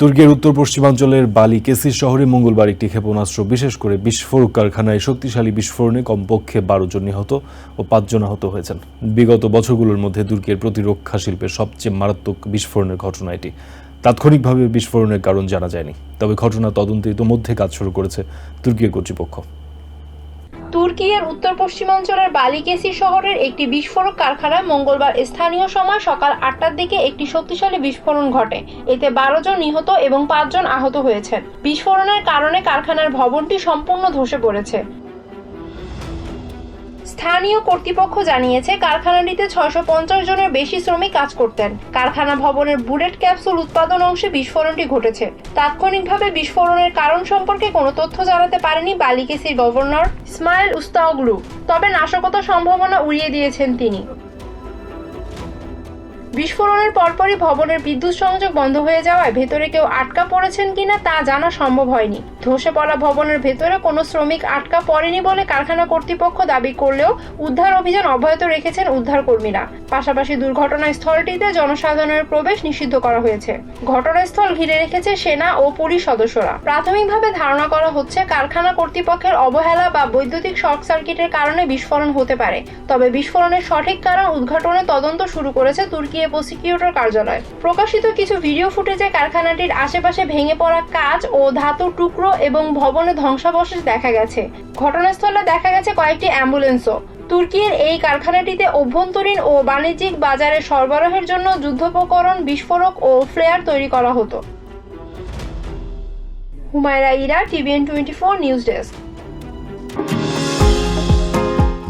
তুর্কির উত্তর পশ্চিমাঞ্চলের বালি কেসির শহরে মঙ্গলবার একটি ক্ষেপণাস্ত্র, বিশেষ করে বিস্ফোরক কারখানায় শক্তিশালী বিস্ফোরণে কমপক্ষে বারো জন নিহত ও পাঁচজন আহত হয়েছেন। বিগত বছরগুলোর মধ্যে তুর্কির প্রতিরক্ষা শিল্পের সবচেয়ে মারাত্মক বিস্ফোরণের ঘটনা এটি। তাৎক্ষণিকভাবে বিস্ফোরণের কারণ জানা যায়নি, তবে ঘটনা তদন্তে ইতোমধ্যে কাজ শুরু করেছে তুর্কীয় কর্তৃপক্ষ। তুর্কির উত্তর পশ্চিমাঞ্চলের বালিকেসি শহরের একটি বিস্ফোরক কারখানায় মঙ্গলবার স্থানীয় সময় সকাল আটটার দিকে একটি শক্তিশালী বিস্ফোরণ ঘটে। এতে বারো জন নিহত এবং পাঁচজন আহত হয়েছে বিস্ফোরণের কারণে কারখানার ভবনটি সম্পূর্ণ ধসে পড়েছে। স্থানীয় কর্তৃপক্ষ জানিয়েছে, কারখানাটিতে ছয়শো পঞ্চাশ জনের বেশি শ্রমিক কাজ করতেন। কারখানা ভবনের বুলেট ক্যাপসুল উৎপাদন অংশে বিস্ফোরণটি ঘটেছে। তাৎক্ষণিকভাবে বিস্ফোরণের কারণ সম্পর্কে কোনো তথ্য জানাতে পারেনি বালিকেসির গভর্নর ইসমাইল উস্তাওগলু। তবে নাশকতা সম্ভাবনা উড়িয়ে দিয়েছেন তিনি। বিস্ফোরণের পরপরই ভবনের বিদ্যুৎ সংযোগ বন্ধ হয়ে যাওয়ায় ভেতরে কেউ আটকা পড়েছেন কিনা তা জানা সম্ভব হয়নি। ধসে পড়া ভবনের ভেতরে কোনো শ্রমিক আটকা পড়েনি বলে কারখানা কর্তৃপক্ষ দাবি করলেও উদ্ধার অভিযান অব্যাহত রেখেছেন উদ্ধারকর্মীরা। পাশাপাশি দুর্ঘটনাস্থলটিতে জনসাধারণের প্রবেশ নিষিদ্ধ করা হয়েছে। ঘটনাস্থল ঘিরে রেখেছে সেনা ও পুলিশ সদস্যরা। প্রাথমিকভাবে ধারণা করা হচ্ছে, কারখানা কর্তৃপক্ষের অবহেলা বা বৈদ্যুতিক শর্ট সার্কিটের কারণে বিস্ফোরণ হতে পারে। তবে বিস্ফোরণের সঠিক কারণ উদ্ঘাটনে তদন্ত শুরু করেছে তুর্কি প্রসিকিউটর কার্যালয়। প্রকাশিত কিছু ভিডিও ফুটেজে কারখানাটির আশেপাশে ভেঙে পড়া কাজ ও ধাতুর টুকরো এবং ভবনে ধ্বংসাবশেষ দেখা গেছে। ঘটনাস্থলে দেখা গেছে কয়েকটি অ্যাম্বুলেন্সও। তুর্কির এই কারখানাটিতে অভ্যন্তরীণ ও বাণিজ্যিক বাজারে সরবরাহের জন্য যুদ্ধোপকরণ, বিস্ফোরক ও ফ্লেয়ার তৈরি করা হতো। Humaira Ira, TVN twenty four news desk.